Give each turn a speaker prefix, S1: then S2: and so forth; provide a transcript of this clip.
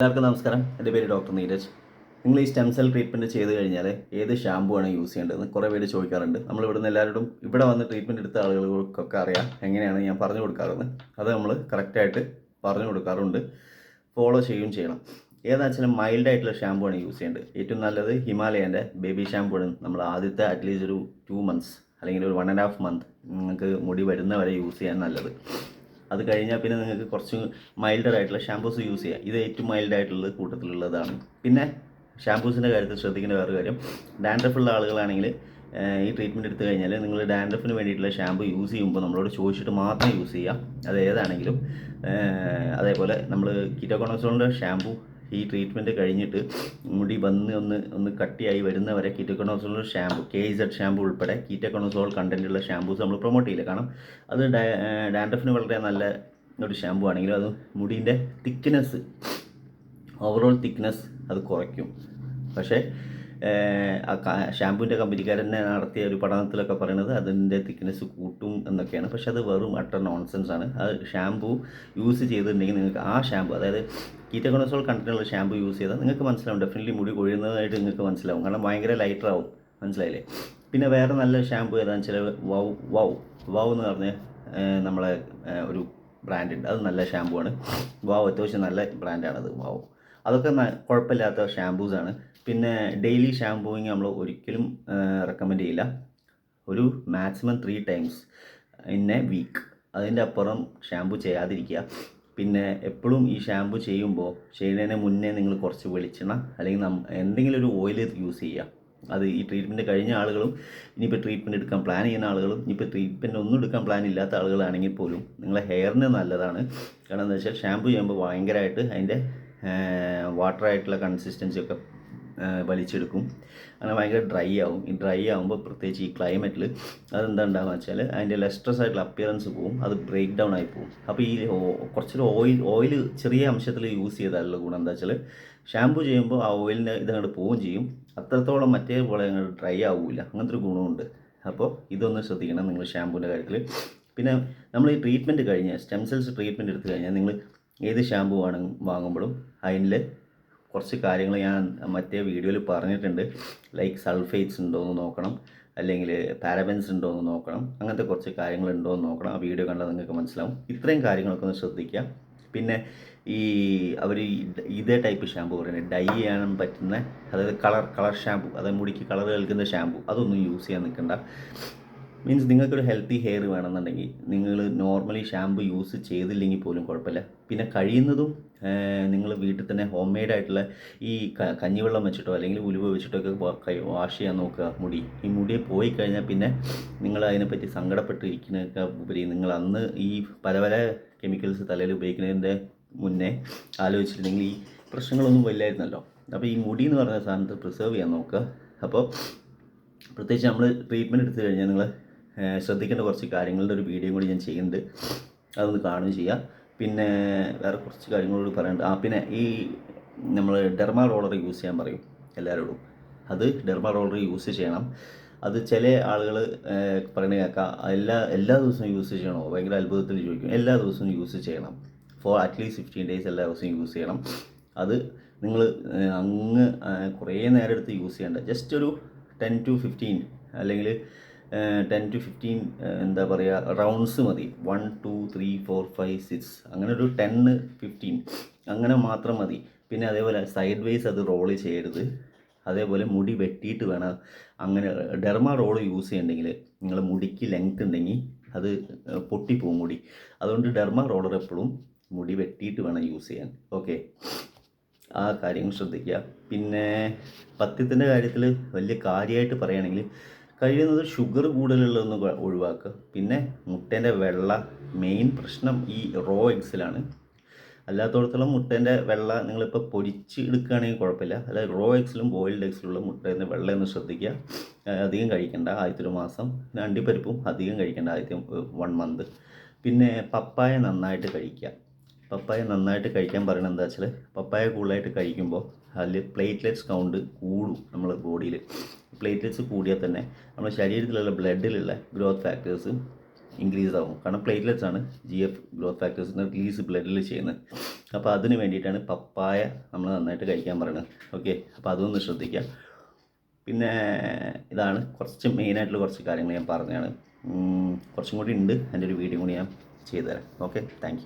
S1: എല്ലാവർക്കും നമസ്കാരം. എന്റെ പേര് ഡോക്ടർ നീരജ്. നിങ്ങൾ ഈ സ്റ്റെം സെൽ ട്രീറ്റ്മെന്റ് ചെയ്ത് കഴിഞ്ഞാൽ ഏത് ഷാമ്പു ആണ് യൂസ് ചെയ്യേണ്ടതെന്ന് കുറേ പേര് ചോദിക്കാറുണ്ട്. നമ്മൾ ഇവിടുന്ന് എല്ലാവരോടും ഇവിടെ വന്ന് ട്രീറ്റ്മെന്റ് എടുത്ത ആളുകൾക്കൊക്കെ അറിയാം എങ്ങനെയാണ് ഞാൻ പറഞ്ഞു കൊടുക്കാറെന്ന് അത് നമ്മൾ കറക്റ്റായിട്ട് പറഞ്ഞു കൊടുക്കാറുണ്ട്. ഫോളോ ചെയ്യുകയും ചെയ്യണം. ഏതാ വെച്ചാൽ മൈൽഡ് ആയിട്ടുള്ള ഷാമ്പു ആണ് യൂസ് ചെയ്യേണ്ടത്. ഏറ്റവും നല്ലത് ഹിമാലയന്റെ ബേബി ഷാമ്പു ആണ്. നമ്മൾ ആദ്യത്തെ അറ്റ്ലീസ്റ്റ് ഒരു ടു മന്ത്സ് അല്ലെങ്കിൽ ഒരു വൺ ആൻഡ് ഹാഫ് മന്ത് നിങ്ങൾക്ക് മുടി വരുന്നവരെ യൂസ് ചെയ്യാൻ നല്ലത്. അത് കഴിഞ്ഞാൽ പിന്നെ നിങ്ങൾക്ക് കുറച്ച് മൈൽഡർ ആയിട്ടുള്ള ഷാമ്പൂസ് യൂസ് ചെയ്യാം. ഇത് ഏറ്റവും മൈൽഡ് ആയിട്ടുള്ള കൂട്ടത്തിലുള്ളതാണ്. പിന്നെ ഷാമ്പൂസിന്റെ കാര്യത്തിൽ ശ്രദ്ധിക്കേണ്ട വേറെ കാര്യം. ഡാൻഡ്രഫ് ഉള്ള ആളുകളാണെങ്കിൽ ഈ ട്രീറ്റ്മെന്റ് എടുത്തു കഴിഞ്ഞാൽ നിങ്ങൾ ഡാൻഡ്രഫിന് വേണ്ടിയിട്ടുള്ള ഷാമ്പു യൂസ് ചെയ്യുമ്പോൾ നമ്മളോട് ചോദിച്ചിട്ട് മാത്രം യൂസ് ചെയ്യാം. അത് ഏതാണെങ്കിലും അതേപോലെ നമ്മൾ കീറ്റോക്കോണസോളിന്റെ ഷാമ്പു ഈ ട്രീറ്റ്മെന്റ് കഴിഞ്ഞിട്ട് മുടി വന്ന് ഒന്ന് ഒന്ന് കട്ടിയായി വരുന്നവരെ ketoconazole shampoo K Z shampoo ഉൾപ്പെടെ കീറ്റക്കണോസോൾ കണ്ടന്റുള്ള ഷാമ്പൂസ് നമ്മൾ പ്രൊമോട്ട് ചെയ്യില്ല. കാരണം അത് ഡാൻഡ്രഫിന് വളരെ നല്ല ഒരു ഷാമ്പു ആണെങ്കിലും അത് മുടീന്റെ തിക്നെസ് ഓവറോൾ തിക്നെസ് അത് കുറയ്ക്കും. പക്ഷേ ഷാമ്പുവിന്റെ കമ്പനിക്കാരൻ തന്നെ നടത്തിയ ഒരു പഠനത്തിലൊക്കെ പറയുന്നത് അതിന്റെ തിക്നെസ് കൂട്ടും എന്നൊക്കെയാണ്. പക്ഷെ അത് വെറും അട്ട നോൺസെൻസ് ആണ്. അത് ഷാമ്പു യൂസ് ചെയ്തിട്ടുണ്ടെങ്കിൽ നിങ്ങൾക്ക് ആ ഷാമ്പു അതായത് കീറ്റോകോണസോൾ കണ്ടിട്ടുള്ള ഷാമ്പു യൂസ് ചെയ്താൽ നിങ്ങൾക്ക് മനസ്സിലാവും. ഡെഫിനറ്റ്ലി മുടി കൊഴിയുന്നതായിട്ട് നിങ്ങൾക്ക് മനസ്സിലാവും. കാരണം ഭയങ്കര ലൈറ്റർ ആവും. മനസ്സിലായില്ലേ? പിന്നെ വേറെ നല്ല ഷാമ്പു ഏതാണെന്ന് വെച്ചാൽ വൗ വൗ വൗ എന്ന് പറഞ്ഞ നമ്മളെ ഒരു ബ്രാൻഡ് ഉണ്ട്. അത് നല്ല ഷാമ്പു ആണ്. വാവ് അത്യാവശ്യം നല്ല ബ്രാൻഡാണത് വാവ് അതൊക്കെ കുഴപ്പമില്ലാത്ത ഷാമ്പൂസാണ് പിന്നെ ഡെയിലി ഷാംപൂയിങ് നമ്മൾ ഒരിക്കലും റെക്കമെൻഡ് ചെയ്യില്ല. ഒരു maximum three times in a week അതിന്റെ അപ്പുറം ഷാംപൂ ചെയ്യാതിരിക്കുക. പിന്നെ എപ്പോഴും ഈ ഷാംപൂ ചെയ്യുമ്പോൾ ചെയ്യുന്നതിന് മുന്നേ നിങ്ങൾ കുറച്ച് വെളിച്ചെണ്ണ അല്ലെങ്കിൽ എന്തെങ്കിലും ഒരു ഓയിൽ യൂസ് ചെയ്യുക. അത് ഈ ട്രീറ്റ്മെന്റ് കഴിഞ്ഞ ആളുകളും ഇനിയിപ്പോൾ ട്രീറ്റ്മെന്റ് എടുക്കാൻ പ്ലാൻ ചെയ്യുന്ന ആളുകളും ഇനിയിപ്പോൾ ട്രീറ്റ്മെന്റ് ഒന്നും എടുക്കാൻ പ്ലാൻ ഇല്ലാത്ത ആളുകളാണെങ്കിൽ പോലും നിങ്ങളെ ഹെയറിന് നല്ലതാണ്. കാരണം എന്താ വെച്ചാൽ ഷാംപൂ ചെയ്യുമ്പോൾ ഭയങ്കരമായിട്ട് അതിന്റെ വാട്ടറായിട്ടുള്ള കൺസിസ്റ്റൻസി ഒക്കെ വലിച്ചെടുക്കും. അങ്ങനെ ഭയങ്കര ഡ്രൈ ആവും. ഈ ഡ്രൈ ആകുമ്പോൾ പ്രത്യേകിച്ച് ഈ ക്ലൈമറ്റിൽ അതെന്താ ഉണ്ടാകുക വെച്ചാൽ അതിന്റെ ലെസ്ട്രസ് ആയിട്ടുള്ള അപ്പിയറൻസ് പോവും. അത് ബ്രേക്ക് ഡൗൺ ആയി പോകും അപ്പോൾ ഈ കുറച്ചൊരു ഓയിൽ ഓയിൽ ചെറിയ അംശത്തിൽ യൂസ് ചെയ്താലുള്ള ഗുണം എന്താ വെച്ചാൽ ഷാമ്പു ചെയ്യുമ്പോൾ ആ ഓയിലിന്റെ ഇതങ്ങോട്ട് പോവുകയും ചെയ്യും. അത്രത്തോളം മറ്റേ പോലെ അങ്ങോട്ട് ഡ്രൈ ആവില്ല അങ്ങനത്തെ ഒരു ഗുണമുണ്ട്. അപ്പോൾ ഇതൊന്ന് ശ്രദ്ധിക്കണം നിങ്ങൾ ഷാമ്പൂവിന്റെ കാര്യത്തിൽ. പിന്നെ നമ്മൾ ഈ ട്രീറ്റ്മെന്റ് കഴിഞ്ഞ് സ്റ്റെം സെൽസ് ട്രീറ്റ്മെന്റ് എടുത്തു കഴിഞ്ഞാൽ നിങ്ങൾ ഏത് ഷാമ്പു ആണ് വാങ്ങുമ്പോഴും അതിൽ കുറച്ച് കാര്യങ്ങൾ ഞാൻ മറ്റേ വീഡിയോയിൽ പറഞ്ഞിട്ടുണ്ട്. ലൈക്ക് സൾഫേറ്റ്സ് ഉണ്ടോ എന്ന് നോക്കണം. അല്ലെങ്കിൽ പാരബൻസ് ഉണ്ടോ എന്ന് നോക്കണം. അങ്ങനത്തെ കുറച്ച് കാര്യങ്ങൾ ഉണ്ടോ എന്ന് നോക്കണം. ആ വീഡിയോ കണ്ടാൽ നിങ്ങൾക്ക് മനസ്സിലാവും. ഇത്രയും കാര്യങ്ങളൊക്കെ ഒന്ന് ശ്രദ്ധിക്കുക. പിന്നെ ഈ അവർ ഇതേ ടൈപ്പ് ഷാമ്പു പറയുന്നത് ഡൈ ചെയ്യാൻ പറ്റുന്ന അതായത് കളർ കളർ ഷാമ്പു അതായത് മുടിക്ക് കളർ നൽകുന്ന ഷാമ്പു അതൊന്നും യൂസ് ചെയ്യാൻ നിൽക്കണ്ട. മീൻസ് നിങ്ങൾക്കൊരു ഹെൽത്തി ഹെയർ വേണമെന്നുണ്ടെങ്കിൽ നിങ്ങൾ നോർമലി ഷാമ്പു യൂസ് ചെയ്തില്ലെങ്കിൽ പോലും കുഴപ്പമില്ല. പിന്നെ കഴിയുന്നതും നിങ്ങൾ വീട്ടിൽ തന്നെ ഹോം മെയ്ഡ് ആയിട്ടുള്ള ഈ കഞ്ഞിവെള്ളം വെച്ചിട്ടോ അല്ലെങ്കിൽ ഉലുവ വെച്ചിട്ടോ ഒക്കെ വാഷ് ചെയ്യാൻ നോക്കുക മുടി. ഈ മുടി പോയി കഴിഞ്ഞാൽ പിന്നെ നിങ്ങൾ അതിനെപ്പറ്റി സങ്കടപ്പെട്ടിരിക്കുന്നതൊക്കെ ഉപരി നിങ്ങൾ അന്ന് ഈ പല പല കെമിക്കൽസ് തലയിൽ ഉപയോഗിക്കുന്നതിന്റെ മുന്നേ ആലോചിച്ചിട്ടുണ്ടെങ്കിൽ ഈ പ്രശ്നങ്ങളൊന്നും വരില്ലായിരുന്നല്ലോ. അപ്പോൾ ഈ മുടി എന്ന് പറഞ്ഞ സാധനത്തെ പ്രിസർവ് ചെയ്യാൻ നോക്കുക. അപ്പോൾ പ്രത്യേകിച്ച് നമ്മൾ ട്രീറ്റ്മെന്റ് എടുത്തു കഴിഞ്ഞാൽ നിങ്ങൾ ശ്രദ്ധിക്കേണ്ട കുറച്ച് കാര്യങ്ങളുടെ ഒരു വീഡിയോ കൂടി ഞാൻ ചെയ്യുന്നുണ്ട്. അതൊന്ന് കാണുകയും ചെയ്യാം. പിന്നെ വേറെ കുറച്ച് കാര്യങ്ങളോട് പറയാനുണ്ട്. ആ പിന്നെ ഈ നമ്മൾ ഡെർമാ റോളർ യൂസ് ചെയ്യാൻ പറയും എല്ലാവരോടും. അത് ഡെർമാ റോളർ യൂസ് ചെയ്യണം. അത് ചില ആളുകൾ പറയുന്നത് കേൾക്കാം. എല്ലാ എല്ലാ ദിവസവും യൂസ് ചെയ്യണോ? ഭയങ്കര അത്ഭുതത്തിൽ ചോദിക്കും. എല്ലാ ദിവസവും യൂസ് ചെയ്യണം. ഫോർ അറ്റ്ലീസ്റ്റ് ഫിഫ്റ്റീൻ ഡേയ്സ് എല്ലാ ദിവസവും യൂസ് ചെയ്യണം. അത് നിങ്ങൾ അങ്ങ് കുറേ നേരം എടുത്ത് യൂസ് ചെയ്യേണ്ട. ജസ്റ്റ് ഒരു ടെൻ ടു ഫിഫ്റ്റീൻ അല്ലെങ്കിൽ ടെൻ ടു ഫിഫ്റ്റീൻ എന്താ പറയുക റൗണ്ട്സ് മതി. One two three four five six അങ്ങനെ ഒരു ടെന്ന് ഫിഫ്റ്റീൻ അങ്ങനെ മാത്രം മതി. പിന്നെ അതേപോലെ സൈഡ് വൈസ് അത് റോൾ ചെയ്യരുത്. അതേപോലെ മുടി വെട്ടിയിട്ട് വേണം. അങ്ങനെ ഡെർമ റോൾ യൂസ് ചെയ്യണമെങ്കിൽ നിങ്ങൾ മുടിക്ക് ലെങ്ത് ഉണ്ടെങ്കിൽ അത് പൊട്ടിപ്പോവും മുടി. അതുകൊണ്ട് ഡെർമ റോളർ എപ്പോഴും മുടി വെട്ടിയിട്ട് വേണം യൂസ് ചെയ്യാൻ. ഓക്കെ ആ കാര്യങ്ങൾ ശ്രദ്ധിക്കുക പിന്നെ പത്യത്തിന്റെ കാര്യത്തിൽ വലിയ കാര്യമായിട്ട് പറയുകയാണെങ്കിൽ കഴിയുന്നത് ഷുഗർ കൂടുതലുള്ളതൊന്ന് ഒഴിവാക്കുക. പിന്നെ മുട്ടേന്റെ വെള്ള മെയിൻ പ്രശ്നം ഈ റോ എഗ്സിലാണ് അല്ലാത്തടത്തോളം മുട്ടേന്റെ വെള്ള നിങ്ങളിപ്പോൾ പൊരിച്ച് എടുക്കുകയാണെങ്കിൽ കുഴപ്പമില്ല. അല്ല റോ എഗ്സിലും ബോയിൽഡ് എഗ്സിലുള്ള മുട്ടേന്റെ വെള്ള ഒന്ന് ശ്രദ്ധിക്കുക അധികം കഴിക്കേണ്ട ആദ്യത്തെ ഒരു മാസം. പിന്നെ അണ്ടിപ്പരിപ്പും അധികം കഴിക്കേണ്ട ആദ്യത്തെ വൺ മന്ത് പിന്നെ പപ്പായ നന്നായിട്ട് കഴിക്കുക. പപ്പായ നന്നായിട്ട് കഴിക്കാൻ പറയുന്നത് എന്താ വെച്ചാൽ പപ്പായ കൂടുതലായിട്ട് കഴിക്കുമ്പോൾ അതിൽ പ്ലേറ്റ്ലെറ്റ്സ് കൗണ്ട് കൂടും നമ്മുടെ ബോഡിയിൽ പ്ലേറ്റ്ലെറ്റ്സ് കൂടിയാൽ തന്നെ നമ്മുടെ ശരീരത്തിലുള്ള ബ്ലഡിലുള്ള ഗ്രോത്ത് ഫാക്ടേഴ്സ് ഇൻക്രീസ് ആകും കാരണം പ്ലേറ്റ്ലെറ്റ്സ് ആണ് ജി എഫ് ഗ്രോത്ത് ഫാക്ടേഴ്സിന്റെ റിലീസ് ബ്ലഡിൽ ചെയ്യുന്നത്. അപ്പോൾ അതിന് വേണ്ടിയിട്ടാണ് പപ്പായ നമ്മൾ നന്നായിട്ട് കഴിക്കാൻ പറയുന്നത് ഓക്കെ അപ്പോൾ അതൊന്ന് ശ്രദ്ധിക്കുക പിന്നെ ഇതാണ് കുറച്ച് മെയിനായിട്ടുള്ള കുറച്ച് കാര്യങ്ങൾ ഞാൻ പറഞ്ഞതാണ്. കുറച്ചും കൂടി ഉണ്ട്. എന്റെ ഒരു വീഡിയോ കൂടി ഞാൻ ചെയ്തുതരാം. Okay thank